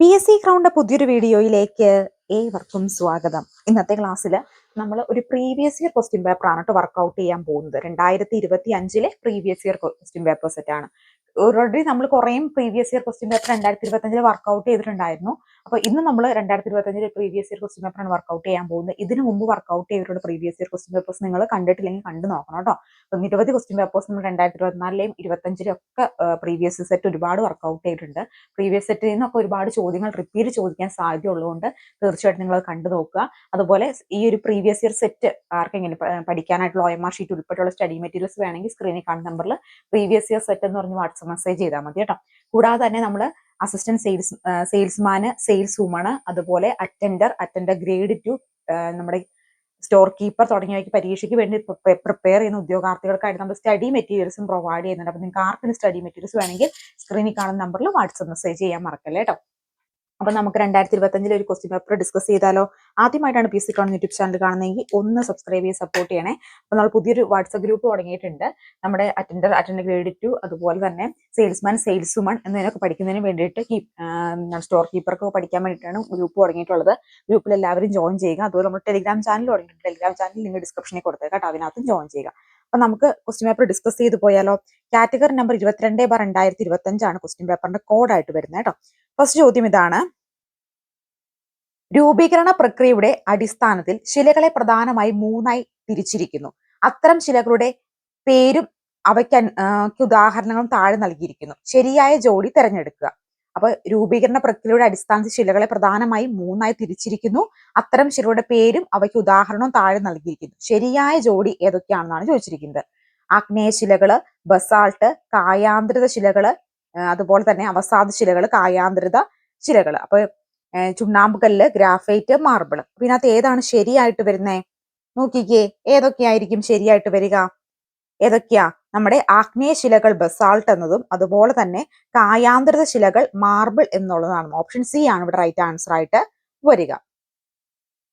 P S C crowned പുതിയൊരു വീഡിയോയിലേക്ക് ഏവർക്കും സ്വാഗതം. ഇന്നത്തെ ക്ലാസ്സിൽ നമ്മൾ ഒരു പ്രീവിയസ് ഇയർ ക്വസ്റ്റ്യൻ പേപ്പർ ആണ് കേട്ടോ വർക്ക്ഔട്ട് ചെയ്യാൻ പോകുന്നത്. രണ്ടായിരത്തി ഇരുപത്തി അഞ്ചിലെ previous year question paper set ആണ്. ഓൾറെഡി നമ്മൾ കുറേയും പ്രീവിയസ് ഇയർ ക്വസ്റ്റ്യൻ പേപ്പർ രണ്ടായിരത്തി ഇരുപത്തി അഞ്ചിൽ വർക്ക്ഔട്ട് ചെയ്തിട്ടുണ്ടായിരുന്നു. അപ്പൊ ഇന്ന് നമ്മൾ രണ്ടായിരത്തി ഇരുപത്തി അഞ്ചിലെ പ്രീവിയസ് ഇയർ ക്വസ്റ്റ്യൻ പേപ്പറാണ് വർക്ക്ഔട്ട് ചെയ്യാൻ പോകുന്നത്. ഇതിനു മുമ്പ് വർക്ക്ഔട്ട് ചെയ്തിട്ടുള്ള പ്രീവിയസ് ഇയർ ക്വസ്റ്റ്യൻ പേപ്പേഴ്സ് നിങ്ങൾ കണ്ടിട്ടില്ലെങ്കിൽ കണ്ടു നോക്കണം കേട്ടോ. അപ്പം നിരവധി ക്വസ്റ്റ്യൻ പേപ്പേഴ്സ് നമ്മൾ രണ്ടായിരത്തി ഇരുപത്തിനാലിലെയും ഇരുപത്തഞ്ചിലും ഒക്കെ പ്രീവിയസ് സെറ്റ് ഒരുപാട് വർക്ക്ഔട്ട് ചെയ്തിട്ടുണ്ട്. പ്രീവിയസ് സെറ്റിൽ നിന്നൊക്കെ ഒരുപാട് ചോദ്യങ്ങൾ റിപ്പീറ്റ് ചോദിക്കാൻ സാധ്യതയുള്ളതുകൊണ്ട് തീർച്ചയായിട്ടും നിങ്ങൾ കണ്ടു നോക്കുക. അതുപോലെ ഈ ഒരു പ്രീവിയസ് ഇയർ സെറ്റ് ആർക്കെങ്കിലും പഠിക്കാനായിട്ടുള്ള ഒ എം ആർ ഷീറ്റ് ഉൾപ്പെടെയുള്ള സ്റ്റഡി മെറ്റീരിയൽസ് വേണമെങ്കിൽ സ്ക്രീനിൽ കാണുന്ന നമ്പറിൽ പ്രീവിയസ് ഇയർ സെറ്റ് എന്ന് പറഞ്ഞ് വാട്സപ്പ് മെസ്സേജ് ചെയ്താൽ മതി കേട്ടോ. കൂടാതെ തന്നെ നമ്മൾ അസിസ്റ്റന്റ് സെയിൽസ് സെയിൽസ്മാന് സെയിൽസ് വുമണ് അതുപോലെ അറ്റൻഡർ അറ്റൻഡർ ഗ്രേഡ് ടു നമ്മുടെ സ്റ്റോർ കീപ്പർ തുടങ്ങിയവയ്ക്ക് പരീക്ഷയ്ക്ക് വേണ്ടി പ്രിപ്പയർ ചെയ്യുന്ന ഉദ്യോഗാർത്ഥികൾക്കായിട്ട് നമ്മൾ സ്റ്റഡി മെറ്റീരിയൽസും പ്രൊവൈഡ് ചെയ്യുന്നുണ്ട്. അപ്പോൾ നിങ്ങൾക്ക് ആർക്കും സ്റ്റഡി മെറ്റീരിയൽസ് വേണമെങ്കിൽ സ്ക്രീനിൽ കാണുന്ന നമ്പറിൽ വാട്സപ്പ് മെസ്സേജ് ചെയ്യാൻ മറക്കല്ലേ കേട്ടോ. അപ്പൊ നമുക്ക് രണ്ടായിരത്തി ഇരുപത്തഞ്ചിൽ ഒരു ക്വസ്റ്റ്യൻ പേപ്പർ ഡിസ്കസ് ചെയ്താലോ? ആദ്യമായിട്ടാണ് പി സി കോൺ യൂട്യൂബ് ചാനൽ കാണുന്നതെങ്കിൽ ഒന്ന് സബ്സ്ക്രൈബ് ചെയ്ത് സപ്പോർട്ട് ചെയ്യണേ. അപ്പൊ നമ്മൾ പുതിയൊരു വാട്സപ്പ് ഗ്രൂപ്പ് തുടങ്ങിയിട്ടുണ്ട്. നമ്മുടെ അറ്റൻഡർ അറ്റൻഡർ ഗ്രേഡ് ടു അതുപോലെ തന്നെ സെയിൽസ്മാൻ സെയിൽസ് വുമൺ എന്നതിനൊക്കെ പഠിക്കുന്നതിന് വേണ്ടിയിട്ട് സ്റ്റോർ കീപ്പർക്ക് പഠിക്കാൻ വേണ്ടിയിട്ടാണ് ഗ്രൂപ്പ് തുടങ്ങിയിട്ടുള്ളത്. ഗ്രൂപ്പിൽ എല്ലാവരും ജോയിൻ ചെയ്യുക. അതുപോലെ നമ്മൾ ടെലിഗ്രാം ചാനൽ തുടങ്ങിയിട്ടുണ്ട്. ടെലിഗ്രാം ചാനൽ ലിങ്ക് ഡിസ്ക്രിപ്ഷനിൽ കൊടുത്തേക്കാം അതിനകത്തും ജോയിൻ ചെയ്യുക. അപ്പൊ നമുക്ക് ക്വസ്റ്റ്യൻ പേപ്പർ ഡിസ്കസ് ചെയ്ത് പോയാലോ? കാറ്റഗറി നമ്പർ ഇരുപത്തിരണ്ട് ബാർ രണ്ടായിരത്തി ഇരുപത്തി അഞ്ചാണ് ക്വസ്റ്റ്യൻ പേപ്പറിന്റെ കോഡായിട്ട് വരുന്നത് കേട്ടോ. ഫസ്റ്റ് ചോദ്യം ഇതാണ്. രൂപീകരണ പ്രക്രിയയുടെ അടിസ്ഥാനത്തിൽ ശിലകളെ പ്രധാനമായി മൂന്നായി തിരിച്ചിരിക്കുന്നു. അത്തരം ശിലകളുടെ പേരും അവയ്ക്ക് ഉദാഹരണങ്ങളും താഴെ നൽകിയിരിക്കുന്നു. ശരിയായ ജോഡി തിരഞ്ഞെടുക്കുക. അപ്പൊ രൂപീകരണ പ്രക്രിയയുടെ അടിസ്ഥാനത്തിൽ ശിലകളെ പ്രധാനമായി മൂന്നായി തിരിച്ചിരിക്കുന്നു. അത്തരം ശിലകളുടെ പേരും അവയ്ക്ക് ഉദാഹരണവും താഴെ നൽകിയിരിക്കുന്നു. ശരിയായ ജോഡി ഏതൊക്കെയാണെന്നാണ് ചോദിച്ചിരിക്കുന്നത്. ആഗ്നേയ ശിലകൾ ബസാൾട്ട് കായാന്ത്രിത ശിലകൾ അതുപോലെ തന്നെ അവസാദ ശിലകൾ കായാന്തരിത ശിലകൾ അപ്പൊ ഏർ ചുണ്ണാമ്പ് കല്ല് ഗ്രാഫൈറ്റ് മാർബിൾ ഇതിനകത്ത് ഏതാണ് ശരിയായിട്ട് വരുന്നത് നോക്കിക്കേ ഏതൊക്കെയായിരിക്കും ശരിയായിട്ട് വരിക? ഏതൊക്കെയാ? നമ്മുടെ ആഗ്നേയ ശിലകൾ ബസാൾട്ട് എന്നതും അതുപോലെ തന്നെ കായാന്തരിത ശിലകൾ മാർബിൾ എന്നുള്ളതാണ്. ഓപ്ഷൻ സി ആണ് ഇവിടെ റൈറ്റ് ആൻസർ ആയിട്ട് വരിക.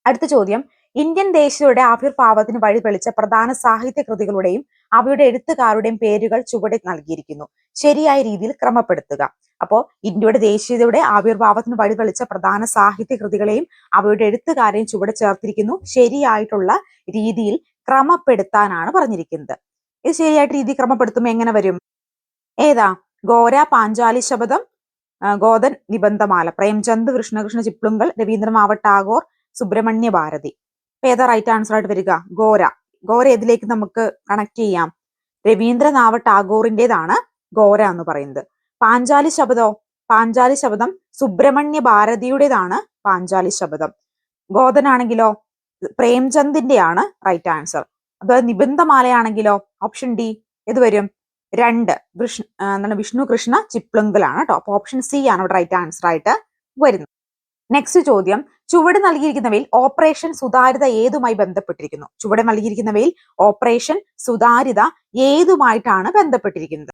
അടുത്ത ചോദ്യം. ഇന്ത്യൻ ദേശീയതയുടെ ആവിർഭാവത്തിന് വഴി തെളിച്ച പ്രധാന സാഹിത്യ കൃതികളുടെയും അവയുടെ എഴുത്തുകാരുടെയും പേരുകൾ ചുവടെ നൽകിയിരിക്കുന്നു. ശരിയായ രീതിയിൽ ക്രമപ്പെടുത്തുക. അപ്പോൾ ഇന്ത്യയുടെ ദേശീയതയുടെ ആവിർഭാവത്തിന് വഴി തെളിച്ച പ്രധാന സാഹിത്യ കൃതികളെയും അവയുടെ എഴുത്തുകാരെയും ചുവടെ ചേർത്തിരിക്കുന്നു. ശരിയായിട്ടുള്ള രീതിയിൽ ക്രമപ്പെടുത്താനാണ് പറഞ്ഞിരിക്കുന്നത്. ഇത് ശരിയായിട്ട് രീതി ക്രമപ്പെടുത്തുമ്പോൾ എങ്ങനെ വരും? ഏതാ? ഗോര പാഞ്ചാലി ശബദം ഗോദൻ നിബന്ധമാല പ്രേംചന്ദ് കൃഷ്ണകൃഷ്ണ ചിപ്ലുങ്കൽ രവീന്ദ്രനാഥ ടാഗോർ സുബ്രഹ്മണ്യ ഭാരതി. അപ്പൊ ഏതാ റൈറ്റ് ആൻസർ ആയിട്ട് വരിക? ഗോര ഗോര ഏതിലേക്ക് നമുക്ക് കണക്ട് ചെയ്യാം? രവീന്ദ്രനാഥ ടാഗോറിന്റേതാണ് ഗോര എന്ന് പറയുന്നത്. പാഞ്ചാലി ശബ്ദോ? പാഞ്ചാലി ശബ്ദം സുബ്രഹ്മണ്യ ഭാരതിയുടേതാണ് പാഞ്ചാലി ശബദം. ഗോതനാണെങ്കിലോ? പ്രേംചന്ദിന്റെയാണ് റൈറ്റ് ആൻസർ അതുപോലെ നിബന്ധമാലയാണെങ്കിലോ? ഓപ്ഷൻ ഡി ഇത് വരും? രണ്ട്. കൃഷ്ണ എന്താണ് വിഷ്ണു കൃഷ്ണ ചിപ്ലുങ്കലാണ് കേട്ടോ അപ്പൊ ഓപ്ഷൻ സി ആണ് ഇവിടെ റൈറ്റ് ആൻസർ ആയിട്ട് വരുന്നത്. നെക്സ്റ്റ് ചോദ്യം. ചുവട് നൽകിയിരിക്കുന്നവയിൽ ഓപ്പറേഷൻ സുതാര്യത ഏതുമായി ബന്ധപ്പെട്ടിരിക്കുന്നു? ചുവട് നൽകിയിരിക്കുന്നവയിൽ ഓപ്പറേഷൻ സുതാര്യത ഏതുമായിട്ടാണ് ബന്ധപ്പെട്ടിരിക്കുന്നത്?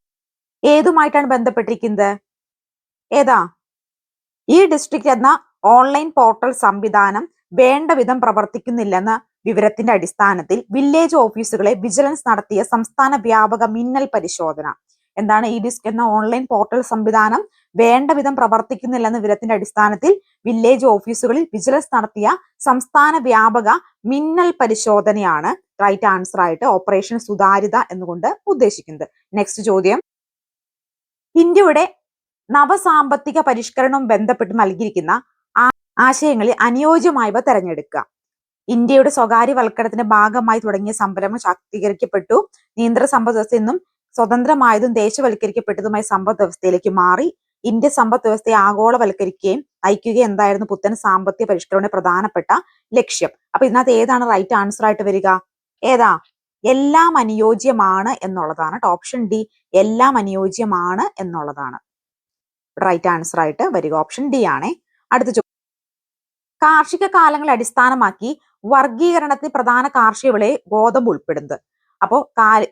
ഏതുമായിട്ടാണ് ബന്ധപ്പെട്ടിരിക്കുന്നത്? ഏതാ? ഈ ഡിസ്ട്രിക്ട് എന്ന ഓൺലൈൻ പോർട്ടൽ സംവിധാനം വേണ്ട വിധം പ്രവർത്തിക്കുന്നില്ലെന്ന വിവരത്തിന്റെ അടിസ്ഥാനത്തിൽ വില്ലേജ് ഓഫീസുകളെ വിജിലൻസ് നടത്തിയ സംസ്ഥാന വ്യാപക മിന്നൽ പരിശോധന. എന്താണ് ഈ ഡിസ്ക് എന്ന ഓൺലൈൻ പോർട്ടൽ സംവിധാനം? വേണ്ട വിധം പ്രവർത്തിക്കുന്നില്ലെന്ന വിവരത്തിന്റെ അടിസ്ഥാനത്തിൽ വില്ലേജ് ഓഫീസുകളിൽ വിജിലൻസ് നടത്തിയ സംസ്ഥാന വ്യാപക മിന്നൽ പരിശോധനയാണ് റൈറ്റ് ആൻസർ ആയിട്ട് ഓപ്പറേഷൻ സുതാര്യത എന്നുകൊണ്ട് ഉദ്ദേശിക്കുന്നത്. നെക്സ്റ്റ് ചോദ്യം. ഇന്ത്യയുടെ നവസാമ്പത്തിക പരിഷ്കരണവും ബന്ധപ്പെട്ട് നൽകിയിരിക്കുന്ന ആശയങ്ങളിൽ അനുയോജ്യമായവ തെരഞ്ഞെടുക്കുക. ഇന്ത്യയുടെ സ്വകാര്യവൽക്കരണത്തിന്റെ ഭാഗമായി തുടങ്ങിയ സംരംഭം ശാക്തീകരിക്കപ്പെട്ടു. നിയന്ത്രണ സമ്പദ് വ്യവസ്ഥ നിന്നും സ്വതന്ത്രമായതും ദേശവൽക്കരിക്കപ്പെട്ടതുമായ സമ്പദ് വ്യവസ്ഥയിലേക്ക് മാറി. ഇന്ത്യ സമ്പദ് വ്യവസ്ഥയെ ആഗോളവൽക്കരിക്കുകയും നയിക്കുകയും എന്തായിരുന്നു പുത്തൻ സാമ്പത്തിക പരിഷ്കരണയുടെ പ്രധാനപ്പെട്ട ലക്ഷ്യം. അപ്പൊ ഇതിനകത്ത് ഏതാണ് റൈറ്റ് ആൻസർ ആയിട്ട് വരിക? ഏതാ? എല്ലാം അനുയോജ്യമാണ് എന്നുള്ളതാണ്. ഓപ്ഷൻ ഡി എല്ലാം അനുയോജ്യമാണ് എന്നുള്ളതാണ്. റൈറ്റ് ആൻസർ ആയിട്ട് വരിക. ഓപ്ഷൻ ഡി ആണ്. അടുത്ത കാർഷിക കാലങ്ങളെ അടിസ്ഥാനമാക്കി വർഗീകരണത്തിൽ പ്രധാന കാർഷിക വിളയെ ഗോതമ്പ് ഉൾപ്പെടുന്നത്. അപ്പോ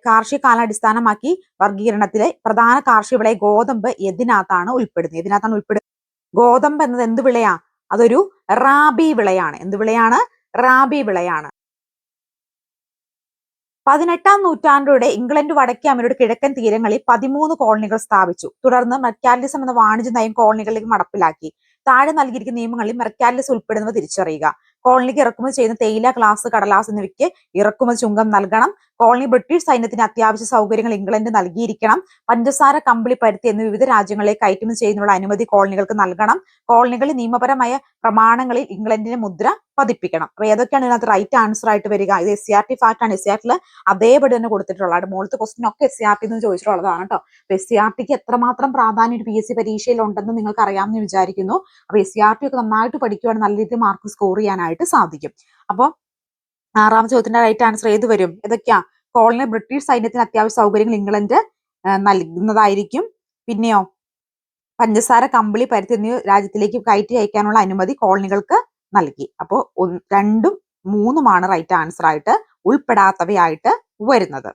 കാർഷിക കാലാടിസ്ഥാനമാക്കി വർഗീകരണത്തിലെ പ്രധാന കാർഷിക വിളയെ ഗോതമ്പ് ഇതിനകത്താണ് ഉൾപ്പെടുന്നത്. ഇതിനകത്താണ് ഉൾപ്പെടുന്നത്. ഗോതമ്പ് എന്നത് എന്ത് വിളയാ? അതൊരു റാബി വിളയാണ്. എന്ത് വിളയാണ്? റാബി വിളയാണ്. പതിനെട്ടാം നൂറ്റാണ്ടോടെ ഇംഗ്ലണ്ട് വടക്കേ അമേരിക്കയുടെ കിഴക്കൻ തീരങ്ങളിൽ പതിമൂന്ന് കോളനികൾ സ്ഥാപിച്ചു. തുടർന്ന് മെർക്കാലിസം എന്ന വാണിജ്യ നയം കോളനികളിലേക്ക് നടപ്പിലാക്കി താഴെ നൽകിയിരിക്കുന്ന നിയമങ്ങളിൽ മെർക്കാലിസ് ഉൾപ്പെടുന്നവ തിരിച്ചറിയുക. കോളനിക്ക് ഇറക്കുമതി ചെയ്യുന്ന തേയില ഗ്ലാസ് കടലാസ് എന്നിവയ്ക്ക് ഇറക്കുമതി ചുങ്കം നൽകണം. കോളനി ബ്രിട്ടീഷ് സൈന്യത്തിന് അത്യാവശ്യ സൗകര്യങ്ങൾ ഇംഗ്ലണ്ട് നൽകിയിരിക്കണം. പഞ്ചസാര കമ്പിളി പരുത്തി എന്നീ വിവിധ രാജ്യങ്ങളെ കയറ്റുമതി ചെയ്യുന്നതിനുള്ള അനുമതി കോളനികൾക്ക് നൽകണം. കോളനികളിൽ നിയമപരമായ പ്രമാണങ്ങളിൽ ഇംഗ്ലണ്ടിന്റെ മുദ്ര പതിപ്പിക്കണം. അപ്പൊ ഏതൊക്കെയാണ് ഇതിനകത്ത് റൈറ്റ് ആൻസർ ആയിട്ട് വരിക? ഇത് S C R T fact ആണ്. എസ് സി ആർ ടിയിൽ അതേപടി തന്നെ കൊടുത്തിട്ടുള്ളത്. മുകളിലത്തെ ക്വസ്റ്റ്യൻ ഒക്കെ എസ് സി ആർ ടി എന്ന് ചോദിച്ചിട്ടുള്ളതാണ് കേട്ടോ എസ് സി ആർ ടിക്ക് എത്രമാത്രം പ്രാധാന്യം ഒരു പി എസ് സി പരീക്ഷയിൽ ഉണ്ടെന്ന് നിങ്ങൾക്ക് അറിയാമെന്ന് വിചാരിക്കുന്നു. അപ്പൊ എസ് സി ആർ ടി ഒക്കെ നന്നായിട്ട് പഠിക്കുവാണെങ്കിൽ നല്ല രീതിയിൽ മാർക്ക് സ്കോർ ചെയ്യാനായിട്ട് സാധിക്കും. അപ്പോൾ ആറാം ചോദ്യത്തിന്റെ റൈറ്റ് ആൻസർ ഏത് വരും? ഏതൊക്കെയാ? കോളനി ബ്രിട്ടീഷ് സൈന്യത്തിന് അത്യാവശ്യ സൗകര്യങ്ങൾ ഇംഗ്ലണ്ട് നൽകുന്നതായിരിക്കും. പിന്നെയോ? പഞ്ചസാര കമ്പിളി പരുത്തി എന്നീ രാജ്യത്തിലേക്ക് കയറ്റി അയക്കാനുള്ള അനുമതി കോളനികൾക്ക് നൽകി. അപ്പോൾ രണ്ടും മൂന്നുമാണ് റൈറ്റ് ആൻസർ ആയിട്ട് ഉൾപ്പെടാത്തവയായിട്ട് വരുന്നത്.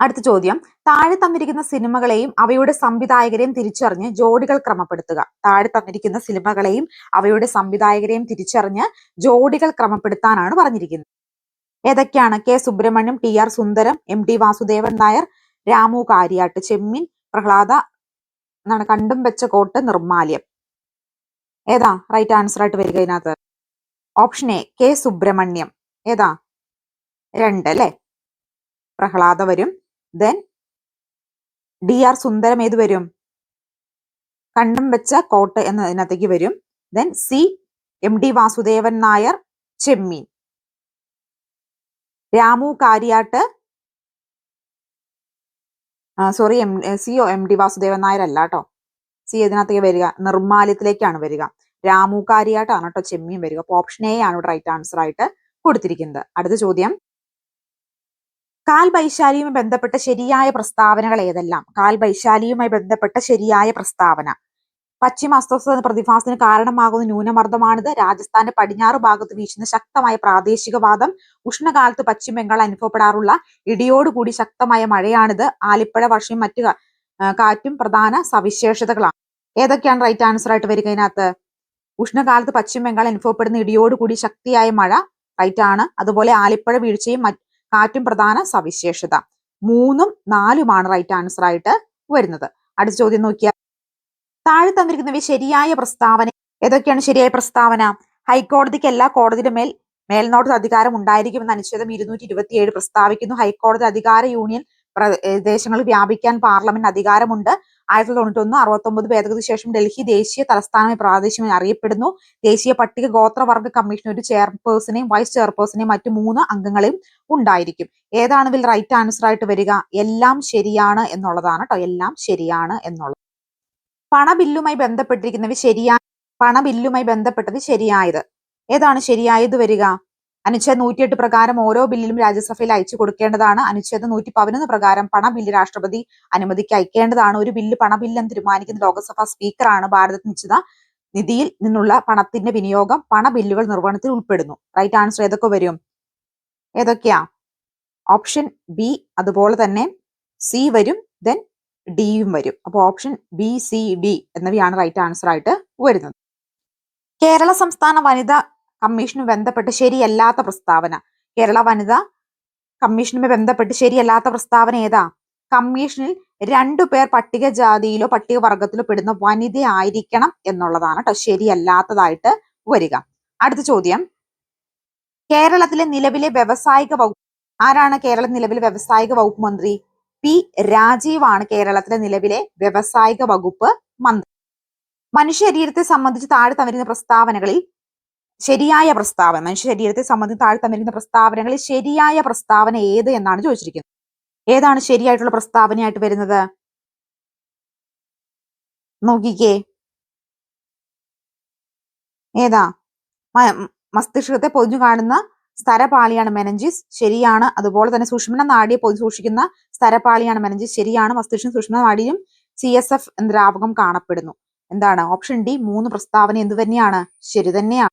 അടുത്ത ചോദ്യം. താഴെ തന്നിരിക്കുന്ന സിനിമകളെയും അവയുടെ സംവിധായകരെയും തിരിച്ചറിഞ്ഞ് ജോഡികൾ ക്രമപ്പെടുത്തുക. താഴെ തന്നിരിക്കുന്ന സിനിമകളെയും അവയുടെ സംവിധായകരെയും തിരിച്ചറിഞ്ഞ് ജോഡികൾ ക്രമപ്പെടുത്താനാണ് പറഞ്ഞിരിക്കുന്നത്. ഏതൊക്കെയാണ്? K Subrahmanyam T R Sundaram M T Vasudevan Nair Ramu Kariat Chemmeen Prahlada എന്നാണ് കണ്ടും വെച്ച കോട്ട് നിർമാല്യം. ഏതാ? റൈറ്റ് ആൻസർ ആയിട്ട് വരിക ഇതിനകത്ത്. Option A K Subrahmanyam. ഏതാ? രണ്ട് അല്ലേ? പ്രഹ്ലാദ വരും. ദെൻ ഡി ആർ സുന്ദരം ഏത് വരും? കണ്ടം വെച്ച കോട്ട് എന്നതിനകത്തേക്ക് വരും. Then C M D Vasudevan Nair Chemmeen. Ramu Kariat sorry M C O M D Vasudevan Nair അല്ല കേട്ടോ സി ഇതിനകത്തേക്ക് വരിക. നിർമ്മാല്യത്തിലേക്കാണ് വരിക. രാമു കാര്യാട്ടാണ് കേട്ടോ ചെമ്മീൻ വരിക. അപ്പൊ ഓപ്ഷൻ എ ആണ് ഇവിടെ റൈറ്റ് ആൻസർ ആയിട്ട് കൊടുത്തിരിക്കുന്നത്. അടുത്ത ചോദ്യം. കാൽ വൈശാലിയുമായി ബന്ധപ്പെട്ട ശരിയായ പ്രസ്താവനകൾ ഏതെല്ലാം? കാൽ വൈശാലിയുമായി ബന്ധപ്പെട്ട ശരിയായ പ്രസ്താവന. പശ്ചിമ അസ്വസ്ഥ പ്രതിഭാസത്തിന് കാരണമാകുന്ന ന്യൂനമർദ്ദമാണിത്. രാജസ്ഥാന്റെ പടിഞ്ഞാറ് ഭാഗത്ത് വീശുന്ന ശക്തമായ പ്രാദേശികവാദം ഉഷ്ണകാലത്ത് പശ്ചിമ ബംഗാൾ അനുഭവപ്പെടാറുള്ള ഇടിയോടുകൂടി ശക്തമായ മഴയാണിത്. ആലിപ്പഴ വർഷയും മറ്റു കാറ്റും പ്രധാന സവിശേഷതകളാണ്. ഏതൊക്കെയാണ് റൈറ്റ് ആൻസർ ആയിട്ട് വരിക ഇതിനകത്ത്? ഉഷ്ണകാലത്ത് പശ്ചിമ ബംഗാൾ അനുഭവപ്പെടുന്ന ഇടിയോടുകൂടി ശക്തിയായ മഴ റൈറ്റ് ആണ്. അതുപോലെ ആലിപ്പഴ വീഴ്ചയും കാറ്റും പ്രധാന സവിശേഷത. മൂന്നും നാലുമാണ് റൈറ്റ് ആൻസർ ആയിട്ട് വരുന്നത്. അടുത്ത ചോദ്യം നോക്കിയാൽ താഴെ തന്നിരിക്കുന്നവ ശരിയായ പ്രസ്താവന ഏതൊക്കെയാണ് ശരിയായ പ്രസ്താവന? ഹൈക്കോടതിക്ക് എല്ലാ കോടതിയുടെ മേൽ മേൽനോട്ട അധികാരം ഉണ്ടായിരിക്കുമെന്ന് അനുച്ഛേദം ഇരുന്നൂറ്റി ഇരുപത്തിയേഴ് പ്രസ്താവിക്കുന്നു. ഹൈക്കോടതി അധികാര യൂണിയൻ പ്രദേശങ്ങളിൽ വ്യാപിക്കാൻ പാർലമെന്റ് അധികാരമുണ്ട്. ആയിരത്തി തൊണ്ണൂറ്റി ഒന്ന് അറുപത്തി ഒമ്പത് ഭേദഗതി ശേഷം ഡൽഹി ദേശീയ തലസ്ഥാനമായി പ്രാദേശികമായി അറിയപ്പെടുന്നു. ദേശീയ പട്ടിക ഗോത്രവർഗ കമ്മീഷൻ ഒരു ചെയർപേഴ്സണെയും വൈസ് ചെയർപേഴ്സണെയും മറ്റു മൂന്ന് അംഗങ്ങളെയും ഉണ്ടായിരിക്കും. ഏതാണ് ഇതിൽ റൈറ്റ് ആൻസർ ആയിട്ട് വരിക? എല്ലാം ശരിയാണ് എന്നുള്ളതാണ് കേട്ടോ എല്ലാം ശരിയാണ് എന്നുള്ളത്. പണബില്ലുമായി ബന്ധപ്പെട്ടിരിക്കുന്നവ ശരിയായ പണബില്ലുമായി ബന്ധപ്പെട്ടത് ശരിയായത്. ഏതാണ് ശരിയായത് വരിക? അനുച്ഛേദം നൂറ്റിയെട്ട് പ്രകാരം ഓരോ ബില്ലിലും രാജ്യസഭയിൽ അയച്ചു കൊടുക്കേണ്ടതാണ്. അനുച്ഛേദം നൂറ്റി പതിനൊന്ന് പ്രകാരം പണ ബില്ല് രാഷ്ട്രപതി അനുമതിക്ക് അയക്കേണ്ടതാണ്. ഒരു ബില്ല് പണ എന്ന് തീരുമാനിക്കുന്ന ലോക്സഭാ സ്പീക്കറാണ് ഭാരത നിശ്ചിത നിധിയിൽ നിന്നുള്ള പണത്തിന്റെ വിനിയോഗം പണ ബില്ലുകൾ നിർവഹണത്തിൽ ഉൾപ്പെടുന്നു. റൈറ്റ് ആൻസർ ഏതൊക്കെ വരും? ഏതൊക്കെയാ? ഓപ്ഷൻ ബി അതുപോലെ തന്നെ സി വരും ദെൻ ഡിയും വരും. അപ്പോൾ ഓപ്ഷൻ ബി സി ഡി എന്നിവയാണ് റൈറ്റ് ആൻസർ ആയിട്ട് വരുന്നത്. കേരള സംസ്ഥാന വനിതാ കമ്മീഷനുമായി ബന്ധപ്പെട്ട് ശരിയല്ലാത്ത പ്രസ്താവന. കേരള വനിതാ കമ്മീഷനുമായി ബന്ധപ്പെട്ട് ശരിയല്ലാത്ത പ്രസ്താവന ഏതാ? കമ്മീഷനിൽ രണ്ടു പേർ പട്ടികജാതിയിലോ പട്ടികവർഗത്തിലോ പെടുന്ന വനിത ആയിരിക്കണം എന്നുള്ളതാണ് കേട്ടോ ശരിയല്ലാത്തതായിട്ട് വരിക. അടുത്ത ചോദ്യം. കേരളത്തിലെ നിലവിലെ വ്യവസായിക വകുപ്പ് ആരാണ് കേരള നിലവിലെ വ്യവസായിക വകുപ്പ് മന്ത്രി? പി രാജീവാണ് കേരളത്തിലെ നിലവിലെ വ്യവസായിക വകുപ്പ് മന്ത്രി. മനുഷ്യ ശരീരത്തെ സംബന്ധിച്ച് താഴെ തന്നിരുന്ന പ്രസ്താവനകളിൽ ശരിയായ പ്രസ്താവന മനുഷ്യ ശരീരത്തെ സംബന്ധിച്ച് താഴെ തന്നിരിക്കുന്ന പ്രസ്താവനകളിൽ ശരിയായ പ്രസ്താവന ഏത് എന്നാണ് ചോദിച്ചിരിക്കുന്നത്. ഏതാണ് ശരിയായിട്ടുള്ള പ്രസ്താവനയായിട്ട് വരുന്നത്? നോക്കിക്കേ. ഏതാ? മസ്തിഷ്കത്തെ പൊതിഞ്ഞു കാണുന്ന സ്ഥരപാളിയാണ് മെനഞ്ചിസ്. ശരിയാണ്. അതുപോലെ തന്നെ സുഷുമ്ന നാടിയെ പൊതി സൂക്ഷിക്കുന്ന സ്ഥരപാളിയാണ് മെനഞ്ചിസ്. ശരിയാണ്. മസ്തിഷ്കം സൂക്ഷ്മ നാടിയും സി എസ് എഫ് ദ്രാവകം കാണപ്പെടുന്നു. എന്താണ്? ഓപ്ഷൻ ഡി മൂന്ന് പ്രസ്താവന എന്തു തന്നെയാണ് ശരി തന്നെയാണ്.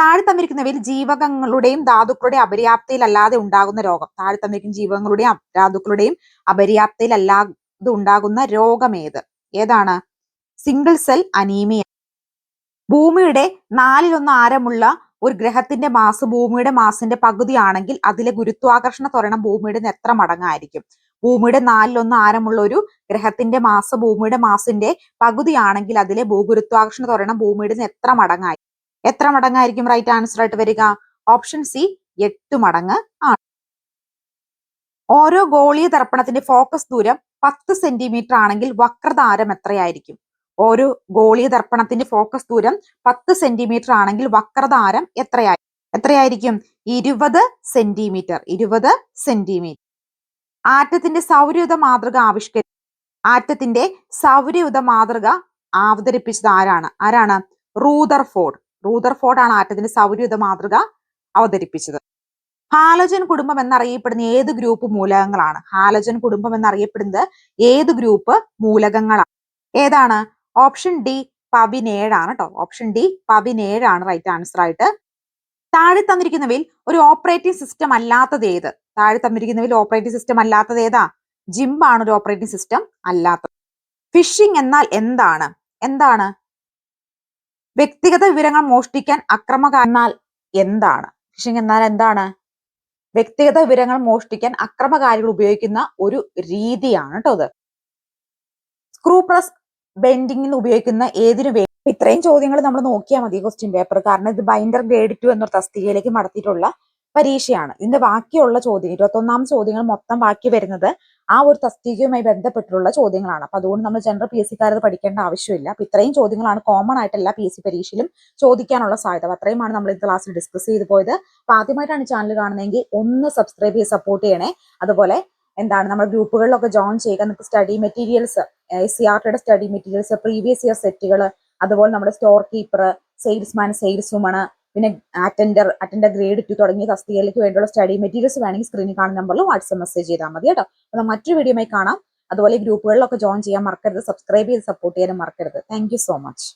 താഴെ തന്നിരിക്കുന്നവയിൽ ജീവകങ്ങളുടെയും ധാതുക്കളുടെയും അപര്യാപ്തയിലല്ലാതെ ഉണ്ടാകുന്ന രോഗം. താഴെ തന്നിരിക്കുന്ന ജീവകങ്ങളുടെയും ധാതുക്കളുടെയും അപര്യാപ്തയിലല്ലാതെ ഉണ്ടാകുന്ന രോഗം ഏത്? ഏതാണ്? സിംഗിൾ സെൽ അനീമിയ ഭൂമിയുടെ നാലിലൊന്ന് ആരമുള്ള ഒരു ഗ്രഹത്തിന്റെ മാസ് ഭൂമിയുടെ മാസിന്റെ പകുതിയാണെങ്കിൽ അതിലെ ഗുരുത്വാകർഷണ ത്വരണം ഭൂമിയുടെ എത്ര മടങ്ങായിരിക്കും? ഭൂമിയുടെ നാലിലൊന്ന് ആരമുള്ള ഒരു ഗ്രഹത്തിന്റെ മാസ് ഭൂമിയുടെ മാസിന്റെ പകുതിയാണെങ്കിൽ അതിലെ ഭൂഗുരുത്വാകർഷണ ത്വരണം ഭൂമിയുടെ എത്ര മടങ്ങായി എത്ര മടങ്ങായിരിക്കും റൈറ്റ് ആൻസർ ആയിട്ട് വരിക? ഓപ്ഷൻ സി എട്ട് മടങ്ങ് ആണ്. ഓരോ ഗോളീയ ദർപ്പണത്തിന്റെ ഫോക്കസ് ദൂരം പത്ത് സെന്റിമീറ്റർ ആണെങ്കിൽ വക്രതാരം എത്രയായിരിക്കും? ഓരോ ഗോളീയ ദർപ്പണത്തിന്റെ ഫോക്കസ് ദൂരം പത്ത് സെന്റിമീറ്റർ ആണെങ്കിൽ വക്രതാരം എത്രയായി എത്രയായിരിക്കും? ഇരുപത് സെന്റിമീറ്റർ ഇരുപത് സെന്റിമീറ്റർ ആറ്റത്തിന്റെ സൗരയുധ മാതൃക ആവിഷ്കരി ആറ്റത്തിന്റെ സൗരയുധ മാതൃക അവതരിപ്പിച്ചത് ആരാണ്? ആരാണ്? റൂദർ ഫോർഡ് റൂദർ ഫോർഡ് ആണ് ആറ്റത്തിന്റെ സൗരയുധ മാതൃക അവതരിപ്പിച്ചത്. ഹാലജൻ കുടുംബം എന്നറിയപ്പെടുന്ന ഏത് ഗ്രൂപ്പ് മൂലകങ്ങളാണ്? ഹാലജൻ കുടുംബം എന്നറിയപ്പെടുന്നത് ഏത് ഗ്രൂപ്പ് മൂലകങ്ങളാണ്? ഏതാണ്? ഓപ്ഷൻ ഡി പതിനേഴാണ് കേട്ടോ ഓപ്ഷൻ ഡി പതിനേഴാണ് റൈറ്റ് ആൻസർ ആയിട്ട് താഴെ തന്നിരിക്കുന്നവയിൽ ഒരു ഓപ്പറേറ്റിംഗ് സിസ്റ്റം അല്ലാത്തത് ഏത്? താഴെ തന്നിരിക്കുന്നവയിൽ ഓപ്പറേറ്റിംഗ് സിസ്റ്റം അല്ലാത്തത് ഏതാ? ജിംബാണ് ഒരു ഓപ്പറേറ്റിംഗ് സിസ്റ്റം അല്ലാത്തത്. ഫിഷിംഗ് എന്നാൽ എന്താണ്? എന്താണ്? വ്യക്തിഗത വിവരങ്ങൾ മോഷ്ടിക്കാൻ അക്രമക എന്നാൽ എന്താണ്? ഫിഷിംഗ് എന്നാൽ എന്താണ്? വ്യക്തിഗത വിവരങ്ങൾ മോഷ്ടിക്കാൻ അക്രമകാരികൾ ഉപയോഗിക്കുന്ന ഒരു രീതിയാണ് കേട്ടോ അത് സ്ക്രൂ പ്രസ് ബെൻഡിങ്ങിന് ഉപയോഗിക്കുന്ന ഏതിനു വേണ്ടി ഇത്രയും ചോദ്യങ്ങൾ നമ്മൾ നോക്കിയാൽ മതി ക്വസ്റ്റ്യൻ പേപ്പർ കാരണം ഇത് ബൈൻഡർ ഗ്രേഡ് ടു എന്നൊരു തസ്തികയിലേക്ക് നടത്തിയിട്ടുള്ള പരീക്ഷയാണ്. ഇതിന്റെ ബാക്കിയുള്ള ചോദ്യം ഇരുപത്തൊന്നാം ചോദ്യങ്ങൾ മൊത്തം ബാക്കി വരുന്നത് ആ ഒരു തസ്തികയുമായി ബന്ധപ്പെട്ടുള്ള ചോദ്യങ്ങളാണ്. അപ്പൊ അതുകൊണ്ട് നമ്മൾ ജനറൽ പി എസ് സിക്കാരത് പഠിക്കേണ്ട ആവശ്യമില്ല. അപ്പൊ ഇത്രയും ചോദ്യങ്ങളാണ് കോമൺ ആയിട്ട് എല്ലാ പി എസ് സി പരീക്ഷയിലും ചോദിക്കാനുള്ള സാധ്യത. അപ്പൊ അത്രയുമാണ് നമ്മൾ ഈ ക്ലാസ്സിൽ ഡിസ്കസ് ചെയ്തു പോയത്. അപ്പൊ ആദ്യമായിട്ടാണ് ചാനൽ കാണുന്നതെങ്കിൽ ഒന്ന് സബ്സ്ക്രൈബ് ചെയ്ത് സപ്പോർട്ട് ചെയ്യണേ. അതുപോലെ എന്താണ് നമ്മൾ ഗ്രൂപ്പുകളിലൊക്കെ ജോയിൻ ചെയ്യുക. നമുക്ക് സ്റ്റഡി മെറ്റീരിയൽസ് സി ആർ ടിയുടെ സ്റ്റഡി മെറ്റീരിയൽസ് പ്രീവിയസ് ഇയർ സെറ്റുകൾ അതുപോലെ നമ്മുടെ store keeper salesman sales woman പിന്നെ അറ്റൻഡർ അറ്റൻഡർ ഗ്രേഡ് ടു തുടങ്ങിയ തസ്തികയിലേക്ക് വേണ്ടിയുള്ള സ്റ്റഡി മെറ്റീരിയൽസ് വേണമെങ്കിൽ സ്ക്രീനിൽ കാണുന്ന നമ്പറിൽ വാട്സ്ആപ്പ് മെസ്സേജ് ചെയ്താൽ മതി കേട്ടോ. അപ്പോൾ മറ്റൊരു വീഡിയോയുമായി കാണാം. അതുപോലെ ഗ്രൂപ്പുകളിലൊക്കെ ജോയിൻ ചെയ്യാൻ മറക്കരുത്. സബ്സ്ക്രൈബ് ചെയ്ത് സപ്പോർട്ട് ചെയ്യാനും മറക്കരുത്. Thank so much